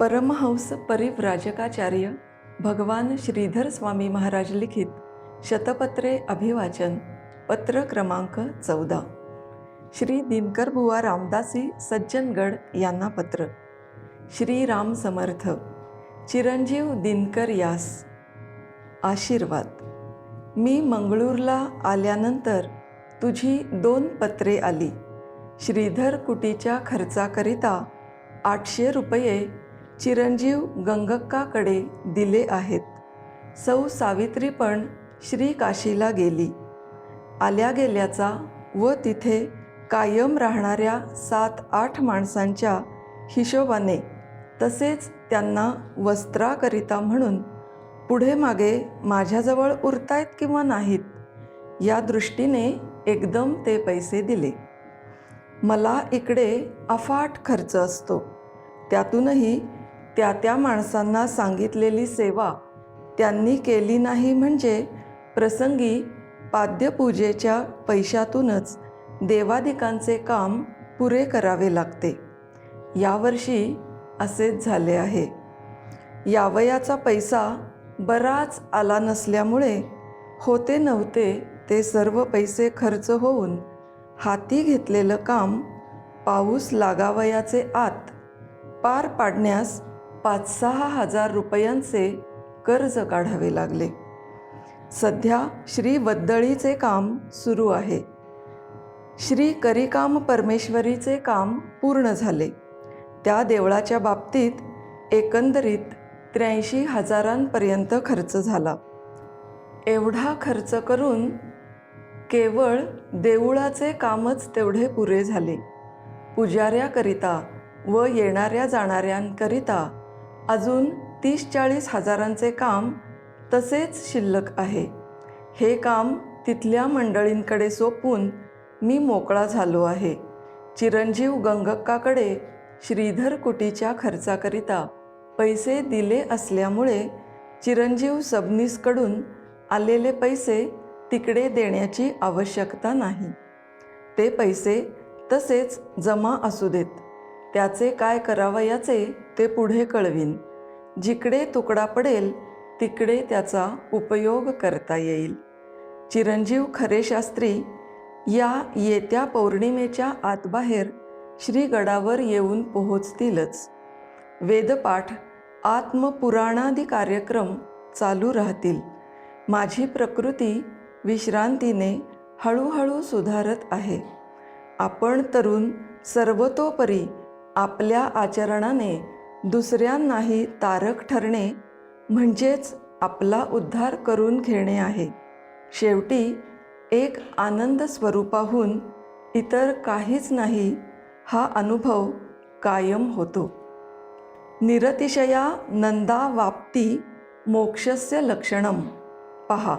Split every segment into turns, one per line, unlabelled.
परमहंस परिव्राजकाचार्य भगवान श्रीधर स्वामी महाराज लिखित शतपत्रे अभिवाचन पत्र क्रमांक चौदा. श्री दिनकर बुवा रामदासी सज्जनगड यांना पत्र. श्री राम समर्थ चिरंजीव दिनकर यास. आशीर्वाद. मी मंगळूरला आल्यानंतर तुझी दोन पत्रे आली. श्रीधर कुटीच्या खर्चाकरिता आठशे रुपये चिरंजीव गंगक्काकडे दिले आहेत. सौ सावित्री पण श्री काशीला गेली. आल्या गेल्याचा व तिथे कायम राहणाऱ्या सात आठ माणसांच्या हिशोबाने तसेच त्यांना वस्त्राकरिता म्हणून पुढे मागे माझ्याजवळ उरतायत किंवा नाहीत या दृष्टीने एकदम ते पैसे दिले. मला इकडे अफाट खर्च असतो. त्यातूनही त्या त्या माणसांना सांगितलेली सेवा त्यांनी केली नाही म्हणजे प्रसंगी पाद्यपूजेच्या पैशातूनच देवादिकांचे काम पुरे करावे लागते. यावर्षी असेच झाले आहे. यावयाचा पैसा बराच आला नसल्यामुळे होते नव्हते ते सर्व पैसे खर्च होऊन हाती घेतलेलं काम पाऊस लागावयाचे आत पार पाडण्यास पाच सहा हजार रुपयांचे कर्ज काढावे लागले. सध्या श्री वद्दळीचे काम सुरू आहे. श्री करिकाम परमेश्वरीचे काम पूर्ण झाले. त्या देवळाच्या बाबतीत एकंदरीत त्र्याऐंशी हजारांपर्यंत खर्च झाला. एवढा खर्च करून केवळ देवळाचे कामच तेवढे पुरे झाले. पुजाऱ्याकरिता व येणाऱ्या जाणाऱ्यांकरिता अजून तीस चाळीस हजारांचे काम तसेच शिल्लक आहे. हे काम तिथल्या मंडळींकडे सोपून मी मोकळा झालो आहे. चिरंजीव गंगक्काकडे श्रीधर कुटीच्या खर्चाकरिता पैसे दिले असल्यामुळे चिरंजीव सबनीसकडून आलेले पैसे तिकडे देण्याची आवश्यकता नाही. ते पैसे तसेच जमा असू देत. त्याचे काय करावयाचे ते पुढे कळवीन. जिकडे तुकडा पडेल तिकडे त्याचा उपयोग करता येईल. चिरंजीव खरे शास्त्री या येत्या पौर्णिमेच्या आतबाहेर श्रीगडावर येऊन पोहोचतीलच. वेदपाठ आत्मपुराणादी कार्यक्रम चालू राहतील. माझी प्रकृती विश्रांतीने हळूहळू सुधारत आहे. आपण तरुण सर्वतोपरी आपल्या आचरणाने दुसऱ्यांनाही तारक ठरणे म्हणजेच आपला उद्धार करून घेणे आहे. शेवटी एक आनंद स्वरूपाहून इतर काहीच नाही हा अनुभव कायम होतो. निरतिशया नंदा वाप्ती मोक्षस्य लक्षणम. पहा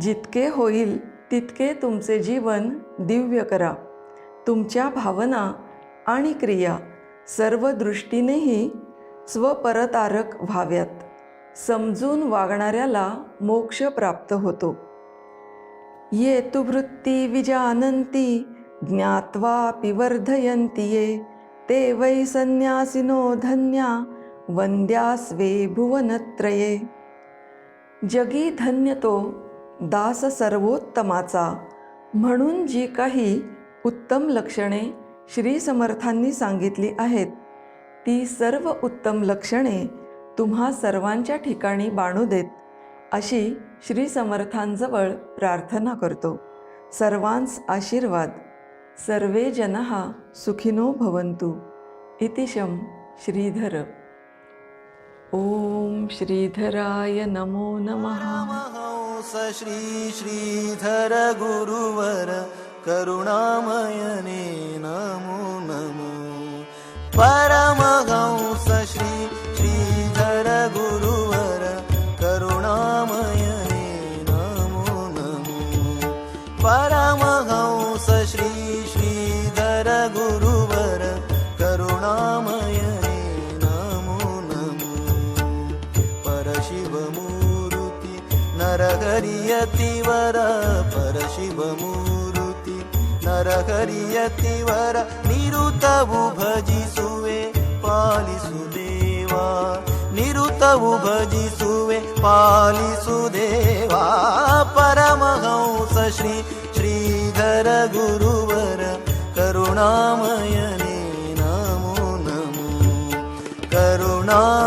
जितके होईल तितके तुमचे जीवन दिव्य करा. तुमच्या भावना आणि क्रिया सर्व दृष्टीनेही स्वपरतारक व्हाव्यात. समजून वागणाऱ्याला मोक्ष प्राप्त होतो. ये तु वृत्ती विजानंती ज्ञात्वापि पिवर्धयंती ये. ते वै संन्यासिनो धन्या वंद्यास्वे भुवनत्रये. जगी धन्य तो दास सर्वोत्तमाचा म्हणून जी काही उत्तम लक्षणे श्री समर्थांनी सांगितली आहेत. ती सर्व उत्तम लक्षणे तुम्हा सर्वांच्या ठिकाणी बाणू देत अशी श्री समर्थांजवळ प्रार्थना करतो. सर्वांस आशीर्वाद. सर्वे जनहा सुखिनो भवन्तु. इतिशम श्रीधर. ओम श्रीधराय नमो नमः.
श्री श्रीधर गुरुवर करुणामयनेन नरहरियतिवर परशिवमूर्ति नरहरियतिवर निरुतवु भजिसुवे पालिसुदेवा निरुतवु भजिसुवे पालिसुदेवा परमहंस श्री श्रीधर गुरुवर करुणामयने नमो नमो। करुणाम